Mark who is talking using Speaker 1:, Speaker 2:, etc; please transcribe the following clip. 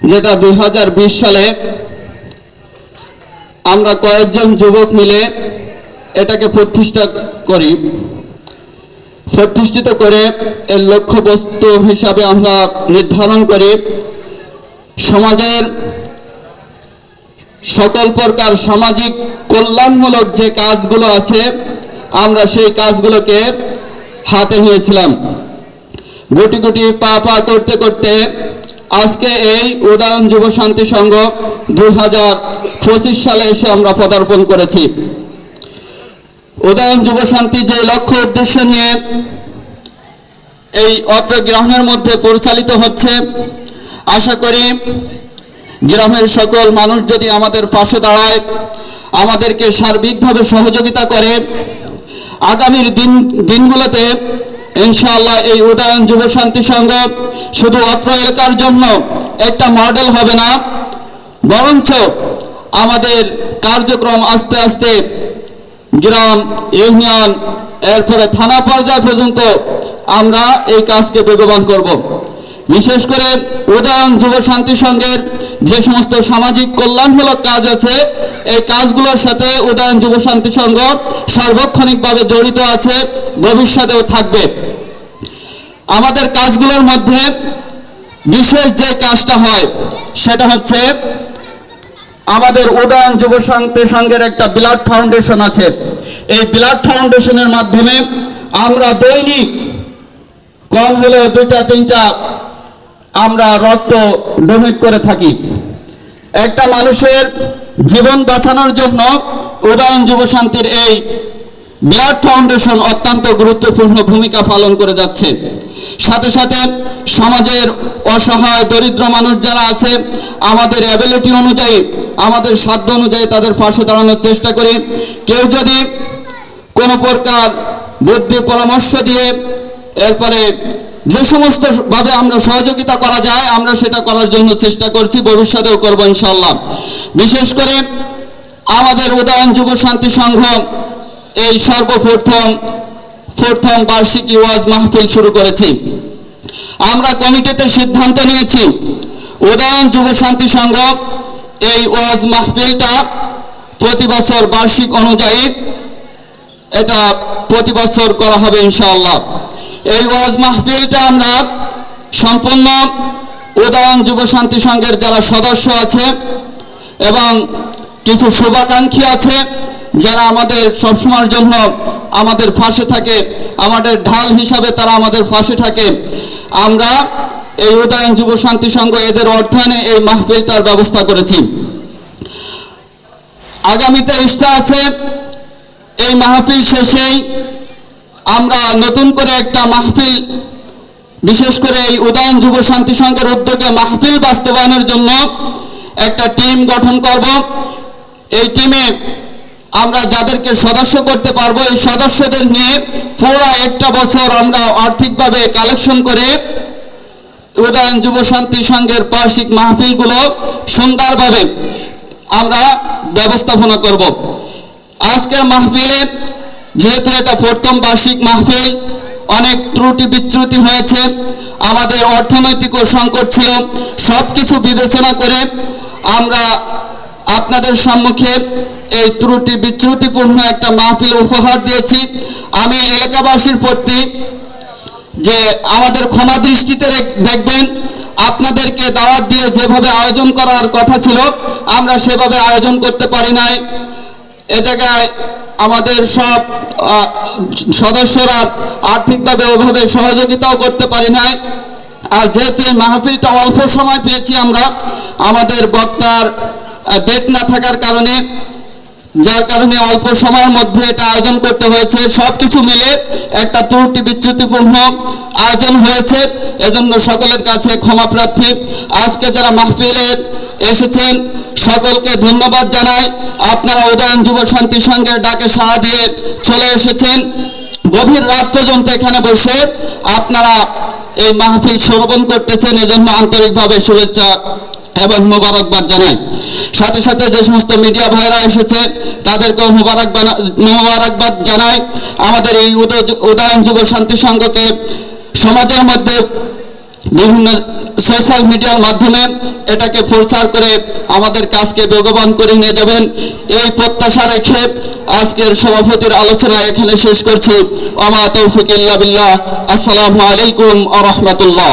Speaker 1: যেটা দুই হাজার বিশ সালে আমরা কয়েকজন যুবক মিলে এটাকে প্রতিষ্ঠা করি। প্রতিষ্ঠিত করে এর লক্ষ্যবস্তু হিসাবে আমরা নির্ধারণ করি। সমাজের সকল প্রকার সামাজিক কল্যাণমূলক যে কাজগুলো আছে, আমরা সেই কাজগুলোকে হাতে নিয়েছিলাম। গুটি গুটি পা পা করতে করতে আজকে এই উদয়ন যুব শান্তি সংঘ দুই হাজার পঁচিশ সালে এসে আমরা পদার্পণ করেছি। উদয়ন যুব শান্তি যে লক্ষ্য উদ্দেশ্য নিয়ে এই অত্র গ্রামের মধ্যে পরিচালিত হচ্ছে, আশা করি গ্রামের সকল মানুষ যদি আমাদের পাশে দাঁড়ায়, আমাদেরকে সার্বিকভাবে সহযোগিতা করে, আগামীর দিন দিনগুলোতে ইনশাআল্লাহ এই উদয়ন যুব শান্তি সংঘ শুধু অত্র এলাকার জন্য একটা মডেল হবে না, বরঞ্চ আমাদের কার্যক্রম আস্তে আস্তে গ্রাম, ইউনিয়ন, এরপরে থানা পর্যায় পর্যন্ত আমরা এই কাজকে বেগবান করব। বিশেষ করে উদয়ন যুব শান্তি সংঘের যে সমস্ত সামাজিক কল্যাণমূলক কাজ আছে, এই কাজগুলোর সাথে উদয়ন যুব শান্তি সংঘ সার্বক্ষণিকভাবে জড়িত আছে, ভবিষ্যতেও থাকবে। আমাদের কাজগুলোর মধ্যে বিশেষ যে কাজটা হয়, সেটা হচ্ছে আমাদের উদয়ন যুব সংঘের একটা ব্লাড ফাউন্ডেশন আছে। এই ব্লাড ফাউন্ডেশনের মাধ্যমে আমরা দৈনিক কম হলেও দুইটা, তিনটা আমরা রক্ত ডোনেট করে থাকি। একটা মানুষের জীবন বাঁচানোর জন্য উদয়ন যুব শান্তির এই ব্লাড ফাউন্ডেশন অত্যন্ত গুরুত্বপূর্ণ ভূমিকা পালন করে যাচ্ছে। সাথে সাথে সমাজের অসহায়, দরিদ্র মানুষ যারা আছে, আমাদের অ্যাবিলিটি অনুযায়ী, আমাদের সাধ্য অনুযায়ী তাদের পাশে দাঁড়ানোর চেষ্টা করি। কেউ যদি কোনো প্রকার বুদ্ধি, পরামর্শ দিয়ে এরপরে যে সমস্ত ভাবে আমরা সহযোগিতা করা যায়, আমরা সেটা করার জন্য চেষ্টা করছি, ভবিষ্যতেও করব ইনশাল্লাহ বিশেষ করে আমাদের উদয়ন যুব শান্তি সংঘ, এই সর্বপ্রথম প্রথম বার্ষিকী ওয়াজ মাহফিল শুরু করেছি। আমরা কমিটিতে সিদ্ধান্ত নিয়েছি, উদয়ন যুব শান্তি সংঘ এই ওয়াজ মাহফিলটা প্রতি বছর বার্ষিক অনুযায়ী এটা প্রতি বছর করা হবে ইনশাআল্লাহ। এই ওয়াজ মাহফিলটা আমরা সম্পূর্ণ উদয়ন যুব শান্তি সংঘের যারা সদস্য আছে এবং কিছু শুভাকাঙ্ক্ষী আছে, যারা আমাদের সবসময়ের জন্য আমাদের পাশে থাকে, আমাদের ঢাল হিসাবে তারা আমাদের পাশে থাকে। আমরা এই উদয়ন যুব শান্তি সংঘ এদের অর্থায়নে এই মাহফিলটার ব্যবস্থা করেছি। আগামীতে ইচ্ছা আছে এই মাহফিল শেষেই আমরা নতুন করে একটা মাহফিল, বিশেষ করে এই উদয়ন যুব শান্তি সংঘের উদ্যোগে মাহফিল বাস্তবায়নের জন্য একটা টিম গঠন করব। এই টিমে আমরা যাদেরকে সদস্য করতে পারব, এই সদস্যদের নিয়ে পুরো একটা বছর আমরা আর্থিকভাবে কালেকশন করে উদয়ন যুব শান্তি সংঘের বার্ষিক মাহফিলগুলো সুন্দরভাবে আমরা ব্যবস্থাপনা করব। আজকের মাহফিলে যেহেতু এটা প্রথম বার্ষিক মাহফিল, অনেক ত্রুটি বিচ্যুতি হয়েছে, আমাদের অর্থনৈতিক সংকট ছিল সব কিছু বিবেচনা করে আমরা আপনাদের সম্মুখে এই ত্রুটি বিচ্যুতিপূর্ণ একটা মাহফিল উপহার দিয়েছি। আমি এলাকাবাসীর প্রতি যে আমাদের ক্ষমা দৃষ্টিতে দেখবেন, আপনাদেরকে দাওয়াত দিয়ে যেভাবে আয়োজন করার কথা ছিল, আমরা সেভাবে আয়োজন করতে পারি নাই। এ জায়গায় আমাদের সব সদস্যরা আর্থিকভাবে ওভাবে সহযোগিতাও করতে পারি নাই। আর যেহেতু এই মাহফিলটা অল্প সময় পেয়েছি আমরা, আমাদের বক্তার ডেট না থাকার কারণে, যার কারণে অল্প সময়ের মধ্যে এটা আয়োজন করতে হয়েছে। সবকিছু মিলে একটা ত্রুটি বিচ্যুতিপূর্ণ আয়োজন হয়েছে। এজন্য সকলের কাছে ক্ষমা প্রার্থী। আজকে যারা মাহফিলে এসেছেন, সকলকে ধন্যবাদ জানাই। আপনারা উদয়ন যুব শান্তি সংঘের ডাকে সাড়া দিয়ে চলে এসেছেন। গভীর রাত পর্যন্ত এখানে বসে আপনারা এই মাহফিল শ্রবণ করতেছেন। এজন্য আন্তরিকভাবে শুভেচ্ছা এবং মোবারকবাদ জানাই। সাথে সাথে যে সমস্ত মিডিয়া ভাইরা এসেছে, তাদেরকেও মোবারক মোবারকবাদ জানাই। আমাদের এই উদয়ন যুব শান্তি সংঘকে সমাজের মধ্যে বিভিন্ন সোশ্যাল মিডিয়ার মাধ্যমে এটাকে প্রচার করে আমাদের কাজকে বেগবান করে নিয়ে যাবেন। এই প্রত্যাশা রেখে আজকের সভাপতির আলোচনা এখানে শেষ করছি। ওমা তৌফিক আসসালামু আলাইকুম আ রহমতুল্লাহ।